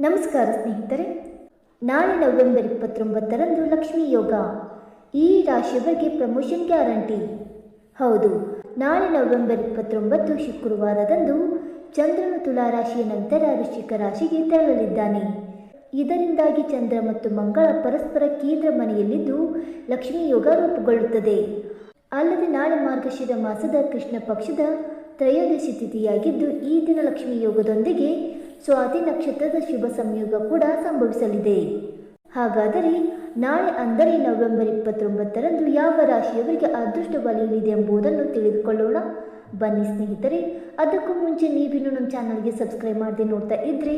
ನಮಸ್ಕಾರ ಸ್ನೇಹಿತರೆ, ನಾಳೆ ನವೆಂಬರ್ ಇಪ್ಪತ್ತೊಂಬತ್ತರಂದು ಲಕ್ಷ್ಮಿ ಯೋಗ. ಈ ರಾಶಿಯವರಿಗೆ ಪ್ರಮೋಷನ್ ಗ್ಯಾರಂಟಿ ಹೌದು, ನಾಳೆ ನವೆಂಬರ್ ಇಪ್ಪತ್ತೊಂಬತ್ತು ಶುಕ್ರವಾರದಂದು ಚಂದ್ರನು ತುಲಾ ರಾಶಿಯ ನಂತರ ವೃಶ್ಚಿಕ ರಾಶಿಗೆ ತೆರಳಲಿದ್ದಾನೆ. ಇದರಿಂದಾಗಿ ಚಂದ್ರ ಮತ್ತು ಮಂಗಳ ಪರಸ್ಪರ ಕೇಂದ್ರ ಮನೆಯಲ್ಲಿದ್ದು ಲಕ್ಷ್ಮಿ ಯೋಗ ರೂಪುಗೊಳ್ಳುತ್ತದೆ. ಅಲ್ಲದೆ ನಾಳೆ ಮಾರ್ಗಶಿರ ಮಾಸದ ಕೃಷ್ಣ ಪಕ್ಷದ ತ್ರಯೋದಶಿ ತಿಥಿಯಾಗಿದ್ದು ಈ ದಿನ ಲಕ್ಷ್ಮೀ ಯೋಗದೊಂದಿಗೆ ಸ್ವಾತಿ ನಕ್ಷತ್ರದ ಶುಭ ಸಂಯೋಗ ಕೂಡ ಸಂಭವಿಸಲಿದೆ. ಹಾಗಾದರೆ ನಾಳೆ ಅಂದರೆ ನವೆಂಬರ್ ಇಪ್ಪತ್ತೊಂಬತ್ತರಂದು ಯಾವ ರಾಶಿಯವರಿಗೆ ಅದೃಷ್ಟ ಬಲಿಯಲಿದೆ ಎಂಬುದನ್ನು ತಿಳಿದುಕೊಳ್ಳೋಣ. ಬನ್ನಿ ಸ್ನೇಹಿತರೆ, ಅದಕ್ಕೂ ಮುಂಚೆ ನೀವಿನ್ನು ನಮ್ಮ ಚಾನಲ್ಗೆ ಸಬ್ಸ್ಕ್ರೈಬ್ ಮಾಡದೆ ನೋಡ್ತಾ ಇದ್ದರೆ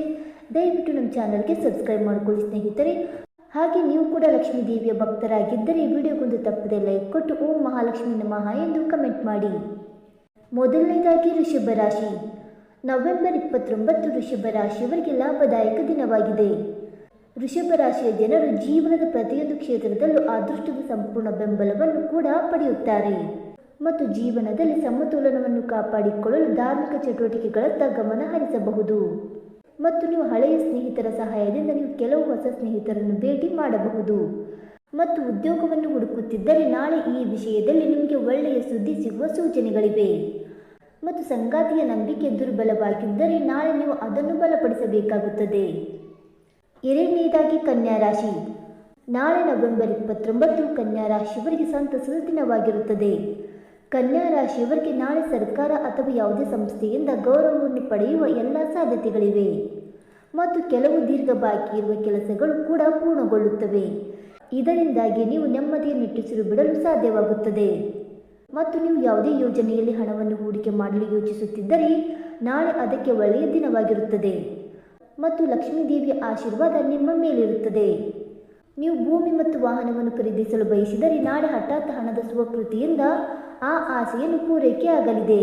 ದಯವಿಟ್ಟು ನಮ್ಮ ಚಾನಲ್ಗೆ ಸಬ್ಸ್ಕ್ರೈಬ್ ಮಾಡಿಕೊಳ್ಳಿ ಸ್ನೇಹಿತರೆ. ಹಾಗೆ ನೀವು ಕೂಡ ಲಕ್ಷ್ಮೀ ದೇವಿಯ ಭಕ್ತರಾಗಿದ್ದರೆ ವಿಡಿಯೋಗೊಂದು ತಪ್ಪದೆ ಲೈಕ್ ಕೊಟ್ಟು ಓಂ ಮಹಾಲಕ್ಷ್ಮಿ ನಮಃ ಎಂದು ಕಮೆಂಟ್ ಮಾಡಿ. ಮೊದಲನೇದಾಗಿ ಋಷಭ ರಾಶಿ. ನವೆಂಬರ್ ಇಪ್ಪತ್ತೊಂಬತ್ತು ಋಷಭ ರಾಶಿಯವರಿಗೆ ಲಾಭದಾಯಕ ದಿನವಾಗಿದೆ. ವೃಷಭ ರಾಶಿಯ ಜನರು ಜೀವನದ ಪ್ರತಿಯೊಂದು ಕ್ಷೇತ್ರದಲ್ಲೂ ಅದೃಷ್ಟದ ಸಂಪೂರ್ಣ ಬೆಂಬಲವನ್ನು ಕೂಡ ಪಡೆಯುತ್ತಾರೆ. ಮತ್ತು ಜೀವನದಲ್ಲಿ ಸಮತೋಲನವನ್ನು ಕಾಪಾಡಿಕೊಳ್ಳಲು ಧಾರ್ಮಿಕ ಚಟುವಟಿಕೆಗಳತ್ತ ಗಮನ ಹರಿಸಬಹುದು. ಮತ್ತು ನೀವು ಹಳೆಯ ಸ್ನೇಹಿತರ ಸಹಾಯದಿಂದ ನೀವು ಕೆಲವು ಹೊಸ ಸ್ನೇಹಿತರನ್ನು ಭೇಟಿ ಮಾಡಬಹುದು. ಮತ್ತು ಉದ್ಯೋಗವನ್ನು ಹುಡುಕುತ್ತಿದ್ದರೆ ನಾಳೆ ಈ ವಿಷಯದಲ್ಲಿ ನಿಮಗೆ ಒಳ್ಳೆಯ ಸುದ್ದಿ ಸಿಗುವ ಸೂಚನೆಗಳಿವೆ. ಮತ್ತು ಸಂಗಾತಿಯ ನಂಬಿಕೆ ದುರ್ಬಲವಾಗಿದ್ದರೆ ನಾಳೆ ನೀವು ಅದನ್ನು ಬಲಪಡಿಸಬೇಕಾಗುತ್ತದೆ. ಎರಡನೇದಾಗಿ ಕನ್ಯಾ ರಾಶಿ. ನಾಳೆ ನವೆಂಬರ್ ಇಪ್ಪತ್ತೊಂಬತ್ತು ಕನ್ಯಾ ರಾಶಿಯವರಿಗೆ ಸಂತಸದ ದಿನವಾಗಿರುತ್ತದೆ. ಕನ್ಯಾ ರಾಶಿಯವರಿಗೆ ನಾಳೆ ಸರ್ಕಾರ ಅಥವಾ ಯಾವುದೇ ಸಂಸ್ಥೆಯಿಂದ ಗೌರವವನ್ನು ಪಡೆಯುವ ಎಲ್ಲ ಸಾಧ್ಯತೆಗಳಿವೆ. ಮತ್ತು ಕೆಲವು ದೀರ್ಘ ಬಾಕಿ ಇರುವ ಕೆಲಸಗಳು ಕೂಡ ಪೂರ್ಣಗೊಳ್ಳುತ್ತವೆ. ಇದರಿಂದಾಗಿ ನೀವು ನೆಮ್ಮದಿಯನ್ನು ಇಟ್ಟುಸಿರು ಬಿಡಲು ಸಾಧ್ಯವಾಗುತ್ತದೆ. ಮತ್ತು ನೀವು ಯಾವುದೇ ಯೋಜನೆಯಲ್ಲಿ ಹಣವನ್ನು ಹೂಡಿಕೆ ಮಾಡಲು ಯೋಚಿಸುತ್ತಿದ್ದರೆ ನಾಳೆ ಅದಕ್ಕೆ ಒಳ್ಳೆಯ ದಿನವಾಗಿರುತ್ತದೆ. ಮತ್ತು ಲಕ್ಷ್ಮೀ ದೇವಿಯ ಆಶೀರ್ವಾದ ನಿಮ್ಮ ಮೇಲಿರುತ್ತದೆ. ನೀವು ಭೂಮಿ ಮತ್ತು ವಾಹನವನ್ನು ಖರೀದಿಸಲು ಬಯಸಿದರೆ ನಾಳೆ ಹಠಾತ್ ಹಣದ ಸ್ವಕೃತಿಯಿಂದ ಆ ಆಸೆಯನ್ನು ಪೂರೈಕೆ ಆಗಲಿದೆ.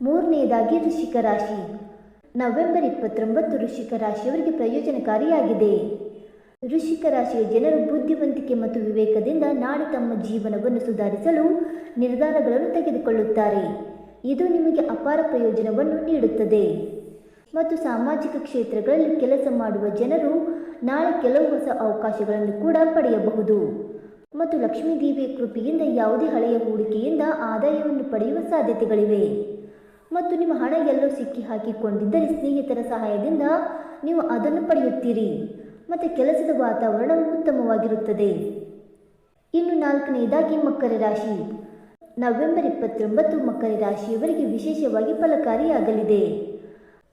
ಮೂರನೆಯದಾಗಿ ವೃಶ್ಚಿಕ ರಾಶಿ. ನವೆಂಬರ್ ಇಪ್ಪತ್ತೊಂಬತ್ತು ವೃಶ್ಚಿಕ ರಾಶಿಯವರಿಗೆ ಪ್ರಯೋಜನಕಾರಿಯಾಗಿದೆ. ವೃಶ್ಚಿಕ ರಾಶಿಯ ಜನರು ಬುದ್ಧಿವಂತಿಕೆ ಮತ್ತು ವಿವೇಕದಿಂದ ನಾಳೆ ತಮ್ಮ ಜೀವನವನ್ನು ಸುಧಾರಿಸಲು ನಿರ್ಧಾರಗಳನ್ನು ತೆಗೆದುಕೊಳ್ಳುತ್ತಾರೆ. ಇದು ನಿಮಗೆ ಅಪಾರ ಪ್ರಯೋಜನವನ್ನು ನೀಡುತ್ತದೆ. ಮತ್ತು ಸಾಮಾಜಿಕ ಕ್ಷೇತ್ರಗಳಲ್ಲಿ ಕೆಲಸ ಮಾಡುವ ಜನರು ನಾಳೆ ಕೆಲವು ಹೊಸ ಅವಕಾಶಗಳನ್ನು ಕೂಡ ಪಡೆಯಬಹುದು. ಮತ್ತು ಲಕ್ಷ್ಮೀ ದೇವಿಯ ಕೃಪೆಯಿಂದ ಯಾವುದೇ ಹಳೆಯ ಹೂಡಿಕೆಯಿಂದ ಆದಾಯವನ್ನು ಪಡೆಯುವ ಸಾಧ್ಯತೆಗಳಿವೆ. ಮತ್ತು ನಿಮ್ಮ ಹಣ ಎಲ್ಲೋ ಸಿಕ್ಕಿ ಹಾಕಿಕೊಂಡಿದ್ದರೆ ಸ್ನೇಹಿತರ ಸಹಾಯದಿಂದ ನೀವು ಅದನ್ನು ಪಡೆಯುತ್ತೀರಿ. ಮತ್ತು ಕೆಲಸದ ವಾತಾವರಣ ಉತ್ತಮವಾಗಿರುತ್ತದೆ. ಇನ್ನು ನಾಲ್ಕನೆಯದಾಗಿ ಮಕರ ರಾಶಿ. ನವೆಂಬರ್ ಇಪ್ಪತ್ತೊಂಬತ್ತು ಮಕರ ರಾಶಿಯವರಿಗೆ ವಿಶೇಷವಾಗಿ ಫಲಕಾರಿಯಾಗಲಿದೆ.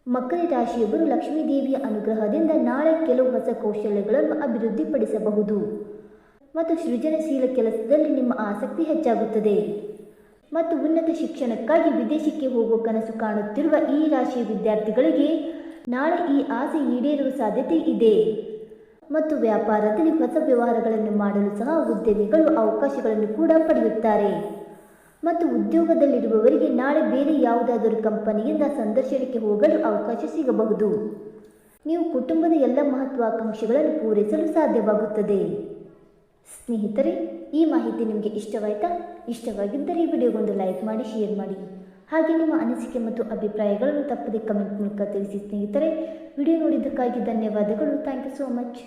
ಮಕರ ರಾಶಿಯವರು ಲಕ್ಷ್ಮೀ ದೇವಿಯ ಅನುಗ್ರಹದಿಂದ ನಾಳೆ ಕೆಲವು ಹೊಸ ಕೌಶಲ್ಯಗಳನ್ನು ಅಭಿವೃದ್ಧಿಪಡಿಸಬಹುದು. ಮತ್ತು ಸೃಜನಶೀಲ ಕೆಲಸದಲ್ಲಿ ನಿಮ್ಮ ಆಸಕ್ತಿ ಹೆಚ್ಚಾಗುತ್ತದೆ. ಮತ್ತು ಉನ್ನತ ಶಿಕ್ಷಣಕ್ಕಾಗಿ ವಿದೇಶಕ್ಕೆ ಹೋಗುವ ಕನಸು ಕಾಣುತ್ತಿರುವ ಈ ರಾಶಿಯ ವಿದ್ಯಾರ್ಥಿಗಳಿಗೆ ನಾಳೆ ಈ ಆಸೆ ಈಡೇರುವ ಸಾಧ್ಯತೆ ಇದೆ. ಮತ್ತು ವ್ಯಾಪಾರದಲ್ಲಿ ಹೊಸ ವ್ಯವಹಾರಗಳನ್ನು ಮಾಡಲು ಸಹ ಉದ್ಯಮಿಗಳು ಅವಕಾಶಗಳನ್ನು ಕೂಡ ಪಡೆಯುತ್ತಾರೆ. ಮತ್ತು ಉದ್ಯೋಗದಲ್ಲಿರುವವರಿಗೆ ನಾಳೆ ಬೇರೆ ಯಾವುದಾದರೂ ಕಂಪನಿಯಿಂದ ಸಂದರ್ಶನಕ್ಕೆ ಹೋಗಲು ಅವಕಾಶ ಸಿಗಬಹುದು. ನೀವು ಕುಟುಂಬದ ಎಲ್ಲ ಮಹತ್ವಾಕಾಂಕ್ಷೆಗಳನ್ನು ಪೂರೈಸಲು ಸಾಧ್ಯವಾಗುತ್ತದೆ. ಸ್ನೇಹಿತರೆ, ಈ ಮಾಹಿತಿ ನಿಮಗೆ ಇಷ್ಟವಾಯಿತಾ? ಇಷ್ಟವಾಗಿದ್ದರೆ ಈ ವಿಡಿಯೋಗೊಂದು ಲೈಕ್ ಮಾಡಿ, ಶೇರ್ ಮಾಡಿ. ಹಾಗೆ ನಿಮ್ಮ ಅನಿಸಿಕೆ ಮತ್ತು ಅಭಿಪ್ರಾಯಗಳನ್ನು ತಪ್ಪದೆ ಕಮೆಂಟ್ ಮೂಲಕ ತಿಳಿಸಿ ಸ್ನೇಹಿತರೆ. ವಿಡಿಯೋ ನೋಡಿದ್ದಕ್ಕಾಗಿ ಧನ್ಯವಾದಗಳು. Thank you so much